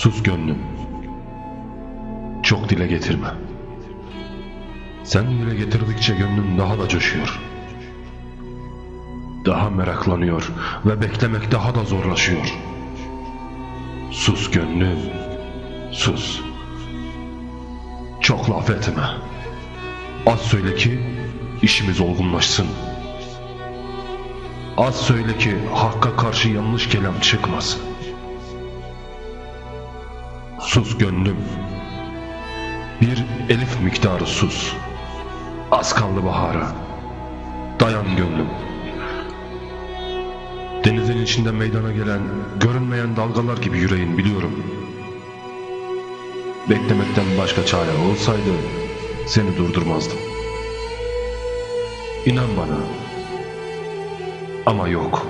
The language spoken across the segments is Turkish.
Sus gönlüm. Çok dile getirme. Sen dile getirdikçe gönlüm daha da coşuyor. Daha meraklanıyor ve beklemek daha da zorlaşıyor. Sus gönlüm. Sus. Çok laf etme. Az söyle ki işimiz olgunlaşsın. Az söyle ki hakka karşı yanlış kelam çıkmasın. Sus gönlüm. Bir elif miktarı sus. Az kaldı bahara. Dayan gönlüm. Denizin içinde meydana gelen, görünmeyen dalgalar gibi yüreğin biliyorum. Beklemekten başka çare olsaydı seni durdurmazdım. İnan bana. Ama yok.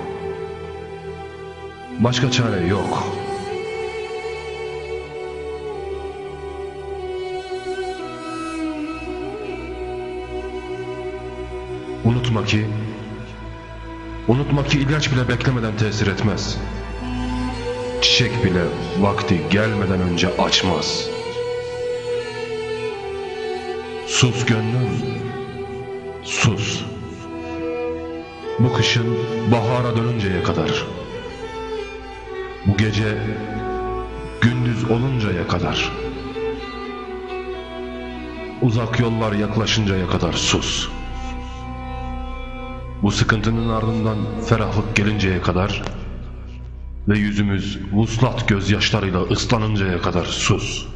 Başka çare yok. Unutma ki Unutma ki ilaç bile beklemeden tesir etmez. Çiçek bile vakti gelmeden önce açmaz. Sus gönlüm. Sus. Bu kışın bahara dönünceye kadar. Bu gece gündüz oluncaya kadar. Uzak yollar yaklaşıncaya kadar sus. Bu sıkıntının ardından ferahlık gelinceye kadar ve yüzümüz vuslat gözyaşlarıyla ıslanıncaya kadar sus.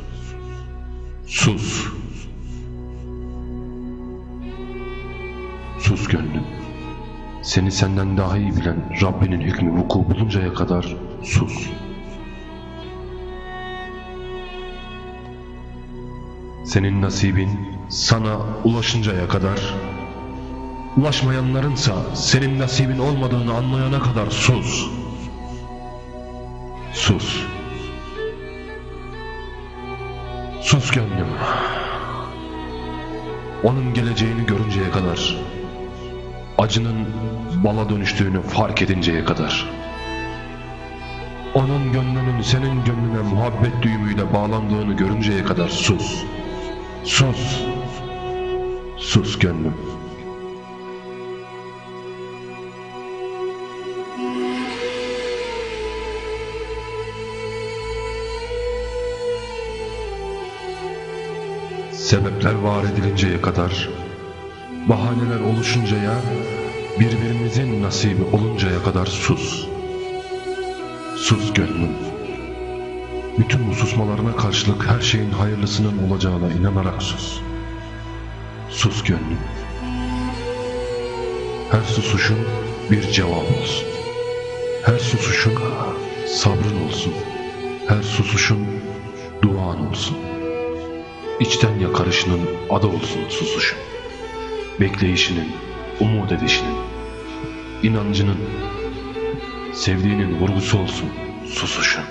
Sus. Sus gönlüm. Seni senden daha iyi bilen Rabbinin hükmü vuku buluncaya kadar sus. Senin nasibin sana ulaşıncaya kadar Ulaşmayanlarınsa senin nasibin olmadığını anlayana kadar sus. Sus. Sus gönlüm. Onun geleceğini görünceye kadar, acının bala dönüştüğünü fark edinceye kadar, onun gönlünün senin gönlüne muhabbet düğümüyle bağlandığını görünceye kadar sus. Sus. Sus gönlüm. Sebepler var edilinceye kadar, bahaneler oluşuncaya, birbirimizin nasibi oluncaya kadar sus. Sus gönlüm. Bütün bu susmalarına karşılık her şeyin hayırlısının olacağına inanarak sus. Sus gönlüm. Her susuşun bir cevap olsun. Her susuşun sabrın olsun. Her susuşun duan olsun. İçten yakarışının adı olsun susuşun. Bekleyişinin, umut edişinin, inancının, sevdiğinin vurgusu olsun susuşun.